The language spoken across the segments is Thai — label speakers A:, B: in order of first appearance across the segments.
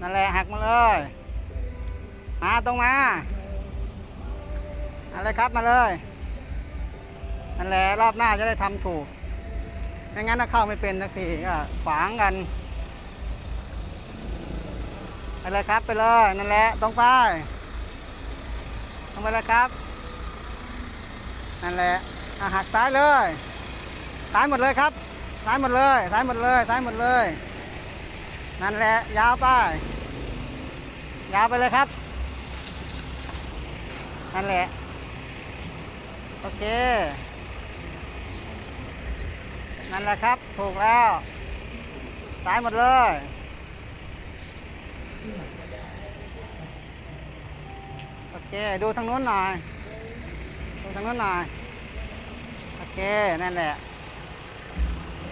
A: นั่นแหละหักมาเลย มาตรงมาอะไรครับมาเลยนั่นแหละรอบหน้าจะได้ทำถูกไม่งั้นถ้าเข้าไม่เป็นสักทีก็ขวางกันไปเลยครับไปเลยนั่นแหละตรงไปตรงไปเลยครับนั่นแหละหักซ้ายเลยซ้ายหมดเลยครับซ้ายหมดเลยซ้ายหมดเลยซ้ายหมดเลย นั่นแหละ ยาวไป ยาวไปเลยครับ นั่นแหละ โอเค นั่นแหละครับ ถูกแล้วซ้ายหมดเลยโอเค ดูทางนู้นหน่อย ดูทางนู้นหน่อย โอเค นั่นแหละ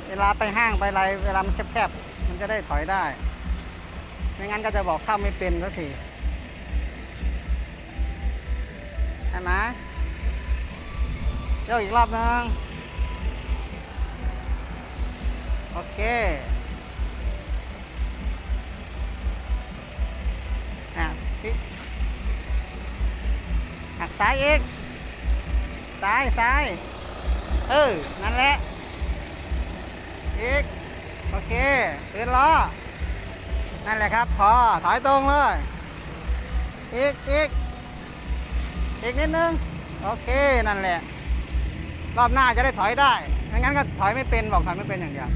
A: เวลาไปห้างไปอะไร เวลามันแคบๆ จะได้ถอยได้ ไม่งั้นก็จะบอกเข้าไม่เป็นสักทีใช่ไหมเดี๋ยวอีกรอบนึง โอเคอะหักซ้ายอีก ซ้ายซ้าย เออ นั่นแหละ อีก โอเคปืนล้อ นั่นแหละครับ พอ ถอยตรงเลย อีกอีกอีกนิดนึง โอเค นั่นแหละ รอบหน้าจะได้ถอยได้ไม่งั้นก็ถอยไม่เป็น บอกถอยไม่เป็นอย่างเดียว